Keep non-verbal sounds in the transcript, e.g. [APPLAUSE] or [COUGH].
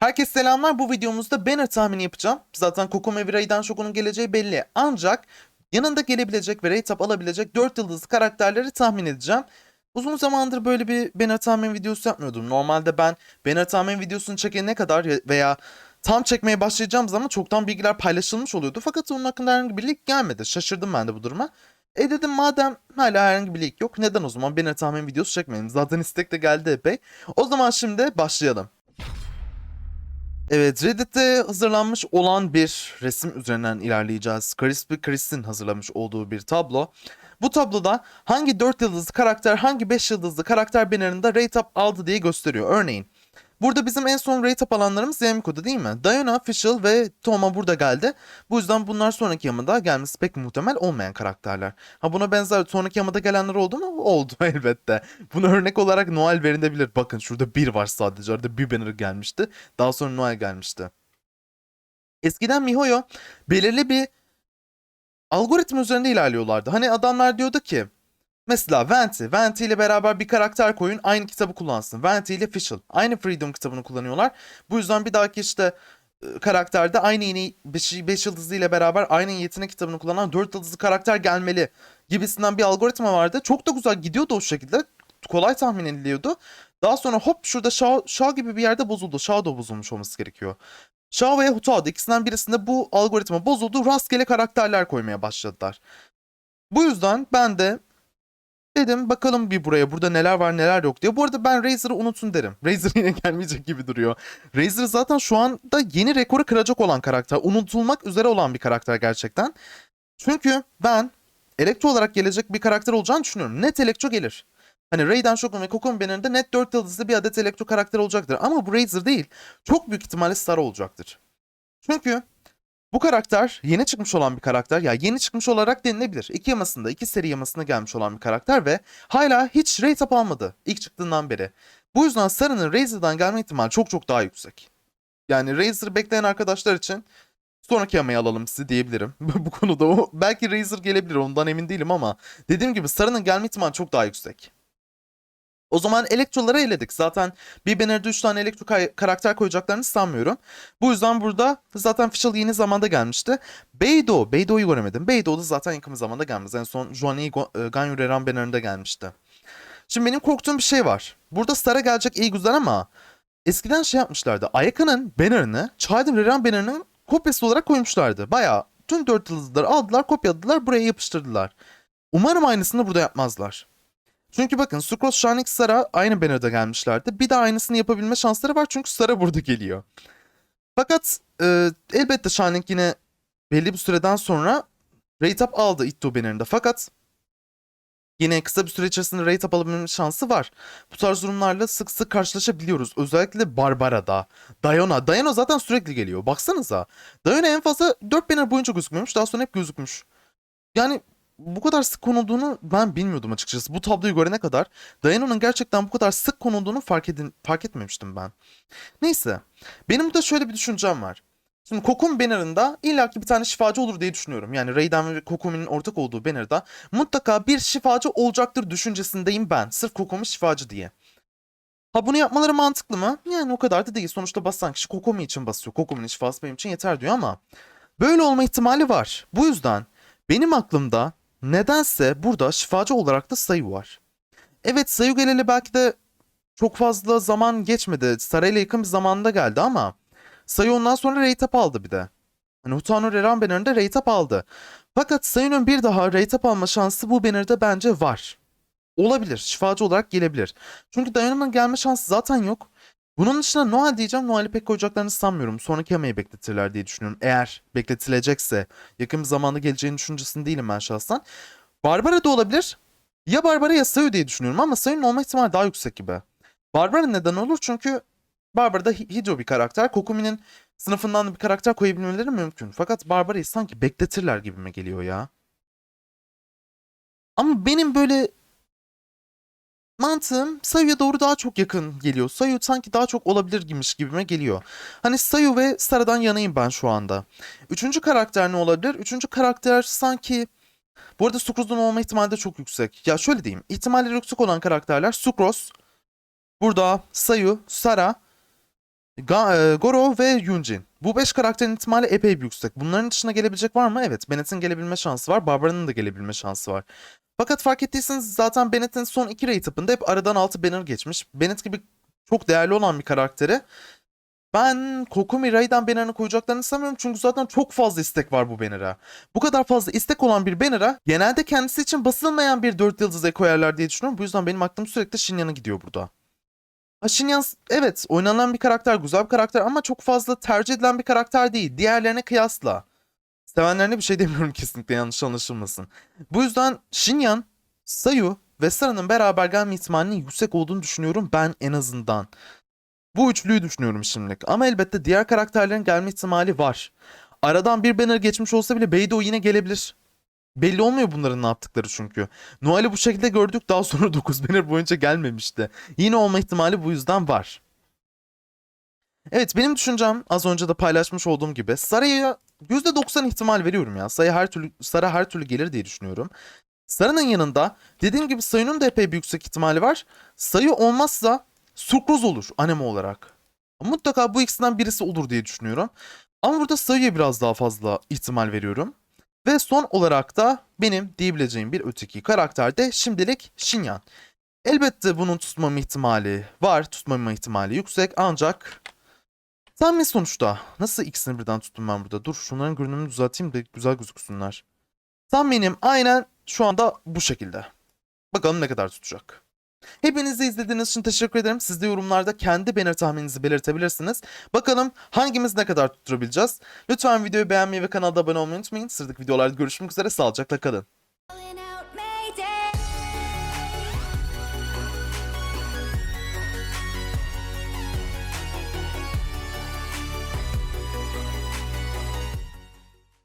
Herkese selamlar. Bu videomuzda banner tahmini yapacağım. Zaten Kokome ve Raiden Shokun'un geleceği belli. Ancak yanında gelebilecek ve rate up alabilecek 4 yıldızlı karakterleri tahmin edeceğim. Uzun zamandır böyle bir banner tahmin videosu yapmıyordum. Normalde ben banner tahmin videosunu çekene kadar ya- veya tam çekmeye başlayacağım zaman çoktan bilgiler paylaşılmış oluyordu. Fakat onun hakkında herhangi bir link gelmedi. Şaşırdım ben de bu duruma. E dedim madem hala herhangi bir link yok neden o zaman banner tahmin videosu çekmeyelim. Zaten istek de geldi epey. O zaman şimdi başlayalım. Evet, Reddit'te hazırlanmış olan bir resim üzerinden ilerleyeceğiz. Crispy Chris'in hazırlamış olduğu bir tablo. Bu tabloda hangi 4 yıldızlı karakter hangi 5 yıldızlı karakter bannerında rate up aldı diye gösteriyor. Örneğin burada bizim en son rate up alanlarımız Yamiko'da değil mi? Diana, Fischl ve Toma burada geldi. Bu yüzden bunlar sonraki yamada gelmesi pek muhtemel olmayan karakterler. Ha buna benzer sonraki yamada gelenler oldu mu? [LAUGHS] Oldu elbette. Buna örnek olarak Noel verilebilir. Bakın şurada bir var sadece. Orada bir banner gelmişti. Daha sonra Noel gelmişti. Eskiden MiHoYo belirli bir algoritma üzerinde ilerliyorlardı. Hani adamlar diyordu ki mesela Venti, Venti ile beraber bir karakter koyun aynı kitabı kullansın. Venti ile Fischl aynı Freedom kitabını kullanıyorlar. Bu yüzden bir dahaki işte e, karakterde aynı yeni 5 yıldızlı ile beraber aynı yetenek kitabını kullanan 4 yıldızlı karakter gelmeli gibisinden bir algoritma vardı. Çok da güzel gidiyordu o şekilde. Kolay tahmin ediliyordu. Daha sonra hop şurada Shao, Shao gibi bir yerde bozuldu. Shao da bozulmuş olması gerekiyor. Shao ve Hutao'da ikisinden birisinde bu algoritma bozuldu. Rastgele karakterler koymaya başladılar. Bu yüzden ben de dedim bakalım bir buraya burada neler var neler yok diye. Bu arada ben Razer'ı unutun derim. [LAUGHS] Razer yine gelmeyecek gibi duruyor. Razer zaten şu anda yeni rekoru kıracak olan karakter. Unutulmak üzere olan bir karakter gerçekten. Çünkü ben Elektro olarak gelecek bir karakter olacağını düşünüyorum. Net Elektro gelir. Hani Raiden Shogun ve Kokon bannerında net 4 yıldızlı bir adet Elektro karakter olacaktır. Ama bu Razer değil. Çok büyük ihtimalle Star olacaktır. Çünkü bu karakter yeni çıkmış olan bir karakter. Ya yeni çıkmış olarak denilebilir. İki yamasında, iki seri yamasında gelmiş olan bir karakter ve hala hiç rate up almadı ilk çıktığından beri. Bu yüzden Sarı'nın Razer'dan gelme ihtimali çok çok daha yüksek. Yani Razer bekleyen arkadaşlar için sonraki yamayı alalım sizi diyebilirim. [LAUGHS] Bu konuda o belki Razer gelebilir ondan emin değilim ama dediğim gibi Sarı'nın gelme ihtimali çok daha yüksek. O zaman elektroları eledik. Zaten bir banner'da 3 tane elektro karakter koyacaklarını sanmıyorum. Bu yüzden burada zaten Fischl yeni zamanda gelmişti. Beidou, Beidou'yu göremedim. Beidou da zaten yakın zamanda gelmez. En son Juan'i Ganyu Reran banner'ında gelmişti. Şimdi benim korktuğum bir şey var. Burada Star'a gelecek iyi güzel ama eskiden şey yapmışlardı. Ayaka'nın banner'ını Childi'n Reran banner'ının kopyası olarak koymuşlardı. Bayağı tüm 4 yıldızları aldılar, kopyaladılar, buraya yapıştırdılar. Umarım aynısını burada yapmazlar. Çünkü bakın Sucrose Shanix Sara aynı banner'da gelmişlerdi. Bir de aynısını yapabilme şansları var çünkü Sara burada geliyor. Fakat e, elbette Shanix yine belli bir süreden sonra rate up aldı Itto banner'ında. Fakat yine kısa bir süre içerisinde rate up alabilme şansı var. Bu tarz durumlarla sık sık karşılaşabiliyoruz. Özellikle Barbara'da. Diana. Diana zaten sürekli geliyor. Baksanıza. Diana en fazla 4 banner boyunca gözükmüyormuş. Daha sonra hep gözükmüş. Yani bu kadar sık konulduğunu ben bilmiyordum açıkçası. Bu tabloyu görene kadar Diana'nın gerçekten bu kadar sık konulduğunu fark, edin, fark etmemiştim ben. Neyse. Benim de şöyle bir düşüncem var. Şimdi Kokum banner'ında illaki bir tane şifacı olur diye düşünüyorum. Yani Raiden ve Kokumi'nin ortak olduğu banner'da mutlaka bir şifacı olacaktır düşüncesindeyim ben. Sırf Kokumi şifacı diye. Ha bunu yapmaları mantıklı mı? Yani o kadar da değil. Sonuçta basan kişi Kokumi için basıyor. Kokumi'nin şifası benim için yeter diyor ama böyle olma ihtimali var. Bu yüzden benim aklımda nedense burada şifacı olarak da Sayu var. Evet Sayu geleli belki de çok fazla zaman geçmedi. Sarayla yakın bir zamanda geldi ama Sayu ondan sonra up aldı bir de. Hani Hutano Reran banner'ında up aldı. Fakat Sayu'nun bir daha up alma şansı bu banner'da bence var. Olabilir. Şifacı olarak gelebilir. Çünkü Diana'nın gelme şansı zaten yok. Bunun dışında Noel diyeceğim. Noel'i pek koyacaklarını sanmıyorum. Sonraki yamayı bekletirler diye düşünüyorum. Eğer bekletilecekse yakın bir zamanda geleceğini düşüncesinde değilim ben şahsen. Barbara da olabilir. Ya Barbara ya Sayu diye düşünüyorum ama Sayu'nun olma ihtimali daha yüksek gibi. Barbara neden olur? Çünkü Barbara da Hi- Hydro bir karakter. Kokumi'nin sınıfından da bir karakter koyabilmeleri mümkün. Fakat Barbara'yı sanki bekletirler gibime geliyor ya. Ama benim böyle mantığım Sayu'ya doğru daha çok yakın geliyor. Sayu sanki daha çok olabilir gibiymiş gibime geliyor. Hani Sayu ve Sara'dan yanayım ben şu anda. Üçüncü karakter ne olabilir? Üçüncü karakter sanki... Bu arada Sucrose'un olma ihtimali de çok yüksek. Ya şöyle diyeyim. İhtimalleri yüksek olan karakterler Sucrose, burada Sayu, Sara, Goro ve Yunjin. Bu 5 karakterin ihtimali epey yüksek. Bunların dışına gelebilecek var mı? Evet. Bennett'in gelebilme şansı var. Barbara'nın da gelebilme şansı var. Fakat fark ettiyseniz zaten Bennett'in son iki rate-up'ında hep aradan 6 banner geçmiş. Bennett gibi çok değerli olan bir karakteri ben Kokumi Ray'den banner'ını koyacaklarını sanmıyorum çünkü zaten çok fazla istek var bu banner'a. Bu kadar fazla istek olan bir banner'a genelde kendisi için basılmayan bir 4 yıldızı koyarlar diye düşünüyorum. Bu yüzden benim aklım sürekli Shinyan'a gidiyor burada. Ha Shinyan evet oynanan bir karakter, güzel bir karakter ama çok fazla tercih edilen bir karakter değil. Diğerlerine kıyasla. Sevenlerine bir şey [LAUGHS] demiyorum kesinlikle yanlış anlaşılmasın. Bu yüzden Shinyan, Sayu ve Sara'nın beraber gelme ihtimalinin yüksek olduğunu düşünüyorum ben en azından. Bu üçlüyü düşünüyorum şimdilik. Ama elbette diğer karakterlerin gelme ihtimali var. Aradan bir banner geçmiş olsa bile Beydo yine gelebilir. Belli olmuyor bunların ne yaptıkları çünkü. Noel'i bu şekilde gördük daha sonra [LAUGHS] 9 banner boyunca gelmemişti. Yine olma ihtimali bu yüzden var. Evet benim düşüncem az önce de paylaşmış olduğum gibi Sara'ya %90 ihtimal veriyorum ya. Sara her türlü Sara her türlü gelir diye düşünüyorum. Sara'nın yanında dediğim gibi Sayu'nun da epey bir yüksek ihtimali var. Sayı olmazsa Sukruz olur anime olarak. Mutlaka bu ikisinden birisi olur diye düşünüyorum. Ama burada Sayu'ya biraz daha fazla ihtimal veriyorum. Ve son olarak da benim diyebileceğim bir öteki karakter de şimdilik Shinyan. Elbette bunun tutmama ihtimali var, tutmama ihtimali yüksek ancak tahmin sonuçta. Nasıl ikisini birden tuttum ben burada? Dur şunların görünümünü düzelteyim de güzel gözüksünler. Tahminim aynen şu anda bu şekilde. Bakalım ne kadar tutacak. Hepinizi izlediğiniz için teşekkür ederim. Siz de yorumlarda kendi banner tahmininizi belirtebilirsiniz. Bakalım hangimiz ne kadar tutturabileceğiz. Lütfen videoyu beğenmeyi ve kanala abone olmayı unutmayın. Sıradaki videolarda görüşmek üzere. Sağlıcakla kalın.